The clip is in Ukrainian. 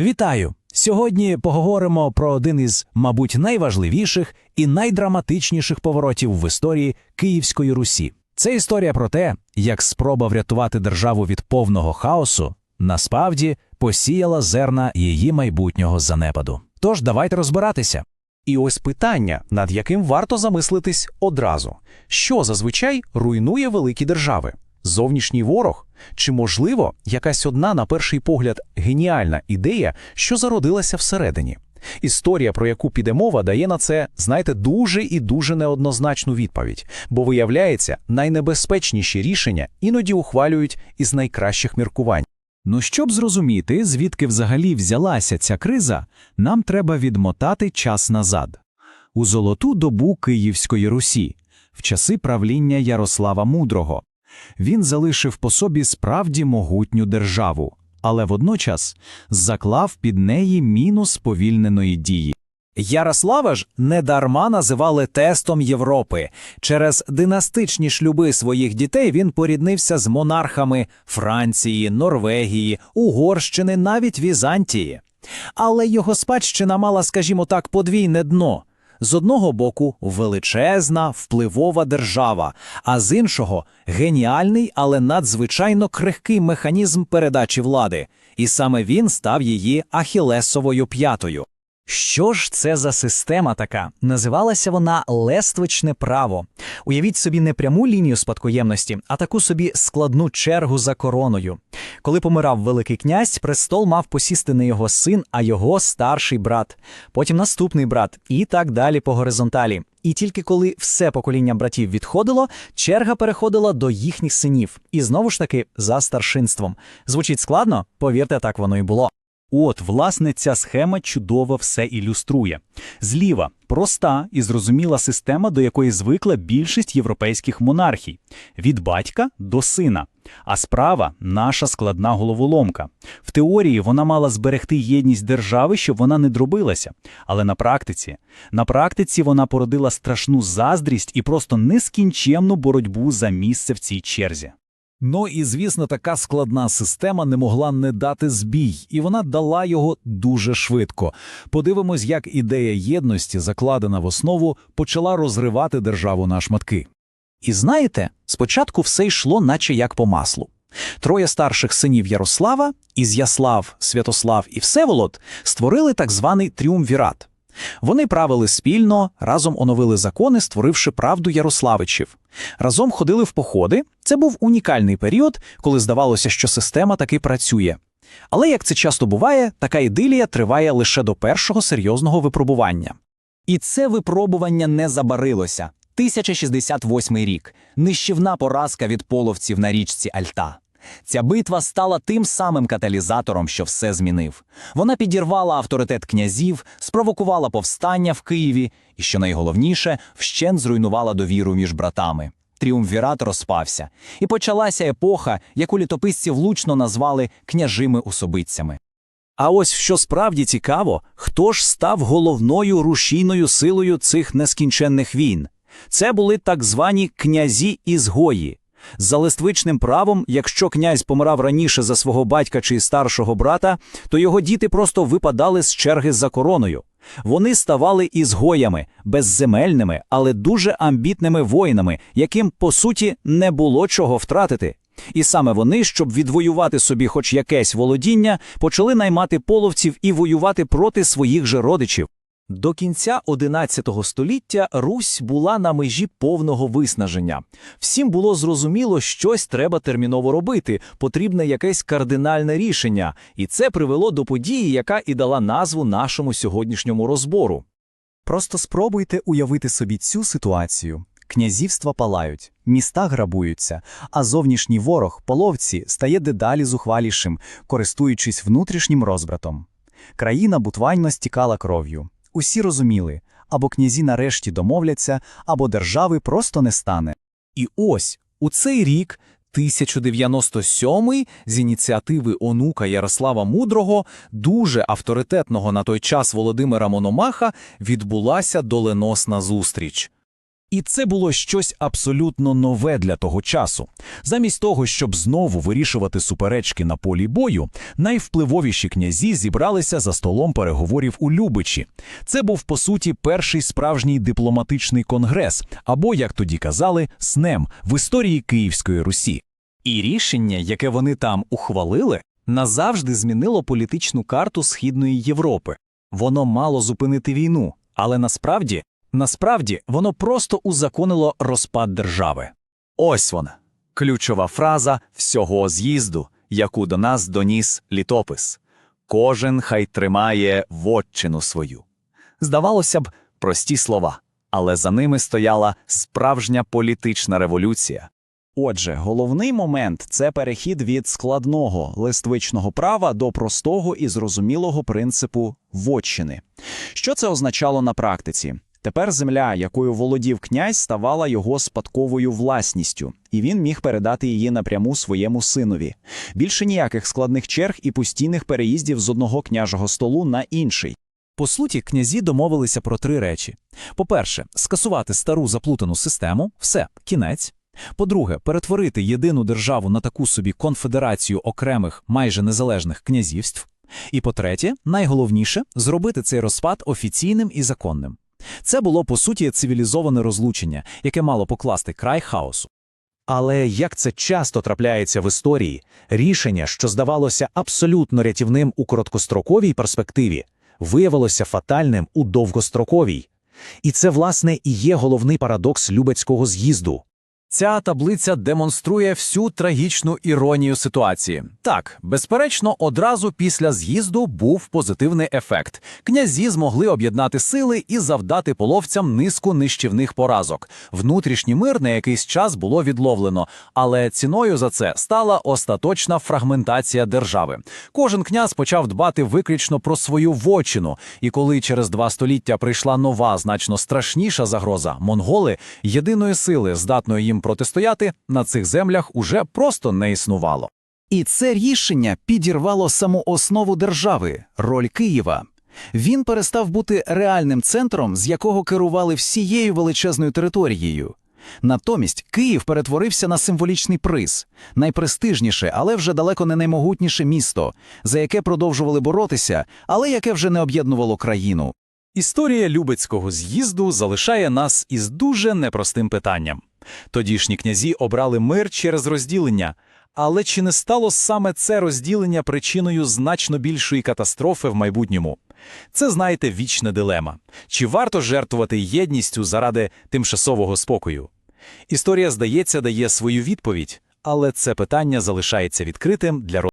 Вітаю! Сьогодні поговоримо про один із, мабуть, найважливіших і найдраматичніших поворотів в історії Київської Русі. Це історія про те, як спроба врятувати державу від повного хаосу насправді посіяла зерна її майбутнього занепаду. Тож давайте розбиратися. І ось питання, над яким варто замислитись одразу: що зазвичай руйнує великі держави? Зовнішній ворог? Чи, можливо, якась одна, на перший погляд, геніальна ідея, що зародилася всередині? Історія, про яку піде мова, дає на це, знаєте, дуже і дуже неоднозначну відповідь, бо виявляється, найнебезпечніші рішення іноді ухвалюють із найкращих міркувань. Ну, щоб зрозуміти, звідки взагалі взялася ця криза, нам треба відмотати час назад. У золоту добу Київської Русі, в часи правління Ярослава Мудрого. Він залишив по собі справді могутню державу, але водночас заклав під неї міну сповільненої дії. Ярослава ж недарма називали тестом Європи. Через династичні шлюби своїх дітей він поріднився з монархами Франції, Норвегії, Угорщини, навіть Візантії. Але його спадщина мала, скажімо так, подвійне дно. З одного боку величезна, впливова держава, а з іншого геніальний, але надзвичайно крихкий механізм передачі влади, і саме він став її ахілесовою п'ятою. Що ж це за система така? Називалася вона лествичне право. Уявіть собі не пряму лінію спадкоємності, а таку собі складну чергу за короною. Коли помирав Великий князь, престол мав посісти не його син, а його старший брат, потім наступний брат, і так далі по горизонталі. І тільки коли все покоління братів відходило, черга переходила до їхніх синів, і знову ж таки за старшинством. Звучить складно? Повірте, так воно і було. От, власне, ця схема чудово все ілюструє. Зліва проста і зрозуміла система, до якої звикла більшість європейських монархій від батька до сина. А справа наша складна головоломка. В теорії вона мала зберегти єдність держави, щоб вона не дробилася. Але на практиці, на практиці вона породила страшну заздрість і просто нескінченну боротьбу за місце в цій черзі. Ну і звісно, така складна система не могла не дати збій, і вона дала його дуже швидко. Подивимось, як ідея єдності, закладена в основу, почала розривати державу на шматки. І знаєте, спочатку все йшло, наче як по маслу. Троє старших синів Ярослава, Ізяслав, Святослав і Всеволод, створили так званий тріумвірат. Вони правили спільно, разом оновили закони, створивши правду Ярославичів. Разом ходили в походи. Це був унікальний період, коли здавалося, що система таки працює. Але, як це часто буває, така ідилія триває лише до першого серйозного випробування. І це випробування не забарилося. 1068 рік. Нищівна поразка від половців на річці Альта. Ця битва стала тим самим каталізатором, що все змінив. Вона підірвала авторитет князів, спровокувала повстання в Києві і, що найголовніше, вщент зруйнувала довіру між братами. Тріумвірат розпався, і почалася епоха, яку літописці влучно назвали княжими особицями. А ось що справді цікаво, хто ж став головною рушійною силою цих нескінченних війн? Це були так звані князі ізгої. За листвичним правом, якщо князь помирав раніше за свого батька чи старшого брата, то його діти просто випадали з черги за короною. Вони ставали ізгоями, безземельними, але дуже амбітними воїнами, яким, по суті, не було чого втратити. І саме вони, щоб відвоювати собі хоч якесь володіння, почали наймати половців і воювати проти своїх же родичів. До кінця XI століття Русь була на межі повного виснаження. Всім було зрозуміло, щось треба терміново робити, потрібне якесь кардинальне рішення, і це привело до події, яка і дала назву нашому сьогоднішньому розбору. Просто спробуйте уявити собі цю ситуацію. Князівства палають, міста грабуються, а зовнішній ворог, половці, стає дедалі зухвалішим, користуючись внутрішнім розбратом. Країна буквально стікала кров'ю. Усі розуміли, або князі нарешті домовляться, або держави просто не стане. І ось у цей рік, 1097 з ініціативи онука Ярослава Мудрого, дуже авторитетного на той час Володимира Мономаха, відбулася доленосна зустріч. І це було щось абсолютно нове для того часу. Замість того, щоб знову вирішувати суперечки на полі бою, найвпливовіші князі зібралися за столом переговорів у Любичі. Це був, по суті, перший справжній дипломатичний конгрес, або, як тоді казали, СНЕМ в історії Київської Русі. І рішення, яке вони там ухвалили, назавжди змінило політичну карту Східної Європи. Воно мало зупинити війну, але насправді, насправді воно просто узаконило розпад держави. Ось вона, ключова фраза всього з'їзду, яку до нас доніс літопис. Кожен хай тримає вотчину свою. Здавалося б, прості слова, але за ними стояла справжня політична революція. Отже, головний момент це перехід від складного листвичного права до простого і зрозумілого принципу вотчини. Що це означало на практиці? Тепер земля, якою володів князь, ставала його спадковою власністю, і він міг передати її напряму своєму синові. Більше ніяких складних черг і постійних переїздів з одного княжого столу на інший. По суті, князі домовилися про три речі: по-перше, скасувати стару заплутану систему, все, кінець. По-друге, перетворити єдину державу на таку собі конфедерацію окремих майже незалежних князівств. І по-третє, найголовніше зробити цей розпад офіційним і законним. Це було по суті цивілізоване розлучення, яке мало покласти край хаосу. Але як це часто трапляється в історії, рішення, що здавалося абсолютно рятівним у короткостроковій перспективі, виявилося фатальним у довгостроковій. І це, власне, і є головний парадокс Любецького з'їзду. Ця таблиця демонструє всю трагічну іронію ситуації. Так, безперечно, одразу після з'їзду був позитивний ефект. Князі змогли об'єднати сили і завдати половцям низку нищівних поразок. Внутрішній мир на якийсь час було відловлено, але ціною за це стала остаточна фрагментація держави. Кожен князь почав дбати виключно про свою вотчину, і коли через два століття прийшла нова, значно страшніша загроза монголи, єдиної сили, здатної їм протистояти, на цих землях уже просто не існувало. І це рішення підірвало саму основу держави роль Києва. Він перестав бути реальним центром, з якого керували всією величезною територією. Натомість Київ перетворився на символічний приз, найпрестижніше, але вже далеко не наймогутніше місто, за яке продовжували боротися, але яке вже не об'єднувало країну. Історія Любецького з'їзду залишає нас із дуже непростим питанням. Тодішні князі обрали мир через розділення, але чи не стало саме це розділення причиною значно більшої катастрофи в майбутньому? Це, знаєте, вічна дилема. Чи варто жертвувати єдністю заради тимчасового спокою? Історія, здається, дає свою відповідь, але це питання залишається відкритим для